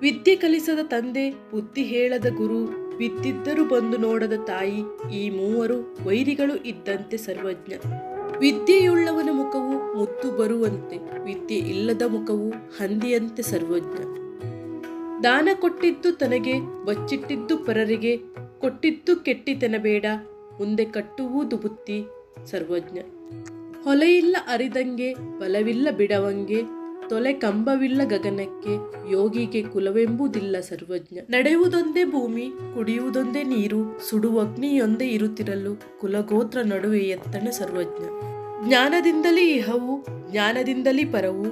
ವಿದ್ಯೆ ಕಲಿಸದ ತಂದೆ, ಬುದ್ಧಿ ಹೇಳದ ಗುರು, ಬಿದ್ದಿದ್ದರೂ ಬಂದು ನೋಡದ ತಾಯಿ, ಈ ಮೂವರು ವೈರಿಗಳು ಇದ್ದಂತೆ ಸರ್ವಜ್ಞ. ವಿದ್ಯೆಯುಳ್ಳವನ ಮುಖವು ಮುತ್ತು ಬರುವಂತೆ, ವಿದ್ಯೆ ಇಲ್ಲದ ಮುಖವು ಹಂದಿಯಂತೆ ಸರ್ವಜ್ಞ. ದಾನ ಕೊಟ್ಟಿದ್ದು ತನಗೆ, ಬಚ್ಚಿಟ್ಟಿದ್ದು ಪರರಿಗೆ, ಕೊಟ್ಟಿದ್ದು ಕೆಟ್ಟಿತನಬೇಡ, ಮುಂದೆ ಕಟ್ಟುವುದು ಬುತ್ತಿ ಸರ್ವಜ್ಞ. ಹೊಲೆಯಿಲ್ಲ ಅರಿದಂಗೆ, ಬಲವಿಲ್ಲ ಬಿಡವಂಗೆ ತೊಲೆ ಕಂಬವಿಲ್ಲ ಗಗನಕ್ಕೆ, ಯೋಗಿಗೆ ಕುಲವೆಂಬುದಿಲ್ಲ ಸರ್ವಜ್ಞ. ನಡೆಯುವುದೊಂದೇ ಭೂಮಿ, ಕುಡಿಯುವುದೊಂದೇ ನೀರು ಸುಡುವಗ್ನಿಯೊಂದೇ ಇರುತ್ತಿರಲು ಕುಲಗೋತ್ರ ನಡುವೆ ಎತ್ತಣ ಸರ್ವಜ್ಞ. ಜ್ಞಾನದಿಂದಲೇ ಇಹವು, ಜ್ಞಾನದಿಂದಲೇ ಪರವು,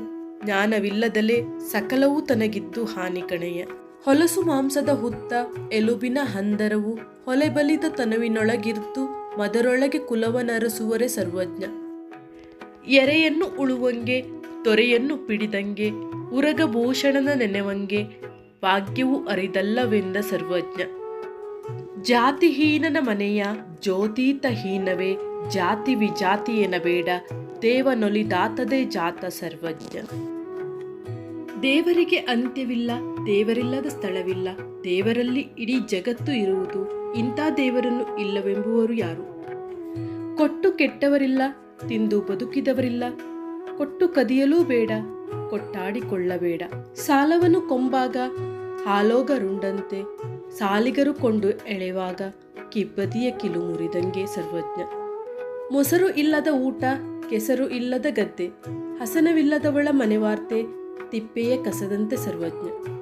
ಜ್ಞಾನವಿಲ್ಲದಲೇ ಸಕಲವೂ ತನಗಿದ್ದು ಹಾನಿ ಕಣೆಯ. ಹೊಲಸು ಮಾಂಸದ ಹುತ್ತ, ಎಲುಬಿನ ಹಂದರವು, ಹೊಲೆ ಬಲಿದ ತನವಿನೊಳಗಿರ್ತು ಮದರೊಳಗೆ ಕುಲವನರಸುವರೆ ಸರ್ವಜ್ಞ. ಎರೆಯನ್ನು ಉಳುವಂಗೆ ತೊರೆಯನ್ನು ಪಿಡಿದಂಗೆ ಉರಗಭೂಷಣನ ನೆನೆವಂಗೆ ಭಾಗ್ಯವು ಅರಿದಲ್ಲವೆಂದ ಸರ್ವಜ್ಞ. ಜಾತಿಹೀನನ ಮನೆಯ ಜ್ಯೋತೀತಹೀನವೇ, ಜಾತಿ ವಿಜಾತಿ ಎನಬೇಡ ದೇವನೊಲಿದಾತದೇ ಜಾತ ಸರ್ವಜ್ಞ. ದೇವರಿಗೆ ಅಂತ್ಯವಿಲ್ಲ, ದೇವರಿಲ್ಲದ ಸ್ಥಳವಿಲ್ಲ, ದೇವರಲ್ಲಿ ಇಡೀ ಜಗತ್ತು ಇರುವುದು, ಇಂಥ ದೇವರನ್ನು ಇಲ್ಲವೆಂಬುವರು ಯಾರು? ಕೊಟ್ಟು ಕೆಟ್ಟವರಿಲ್ಲ, ತಿಂದು ಬದುಕಿದವರಿಲ್ಲ ಕೊಟ್ಟು ಕದಿಯಲೂ ಬೇಡ, ಕೊಟ್ಟಾಡಿಕೊಳ್ಳಬೇಡ. ಸಾಲವನ್ನು ಕೊಂಬಾಗ, ಹಾಲೋಗರುಂಡಂತೆ ಸಾಲಿಗರು ಕೊಂಡು ಎಳೆವಾಗ ಕಿಬ್ಬದಿಯ ಕಿಲು ಮುರಿದಂಗೆ ಸರ್ವಜ್ಞ. ಮೊಸರು ಇಲ್ಲದ ಊಟ, ಕೆಸರು ಇಲ್ಲದ ಗದ್ದೆ, ಹಸನವಿಲ್ಲದವಳ ಮನೆವಾರ್ತೆ ತಿಪ್ಪೆಯ ಕಸದಂತೆ ಸರ್ವಜ್ಞ.